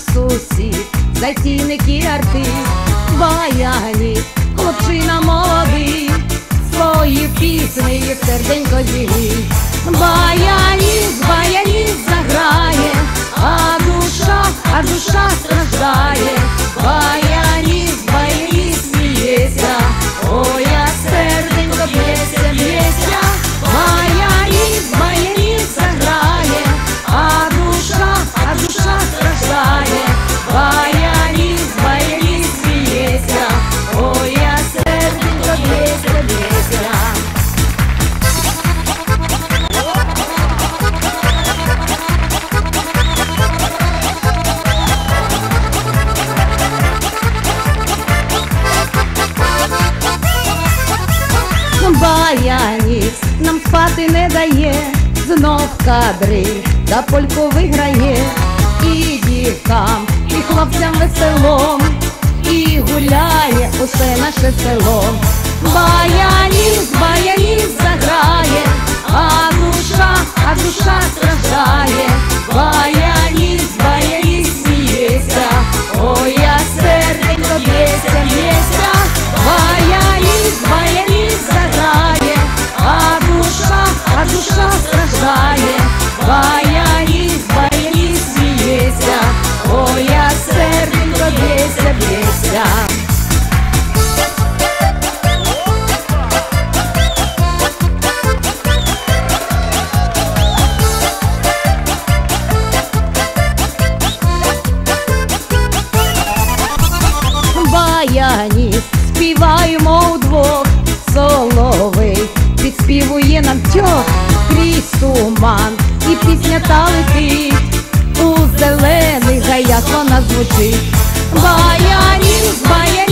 сусід, затійник і артист, баяні, хлопчина мова. Баяніс нам спати не дає, знов кадри та польку виграє, і дівкам, і хлопцям веселом, і гуляє усе наше село. Баяніс, баяніс заграє, б'ється. баяні, співаємо удвох, соловей, підспівує нам тьох крізь туман, і пісня та летить, у зелених гаях вона звучить. Боярин, боярин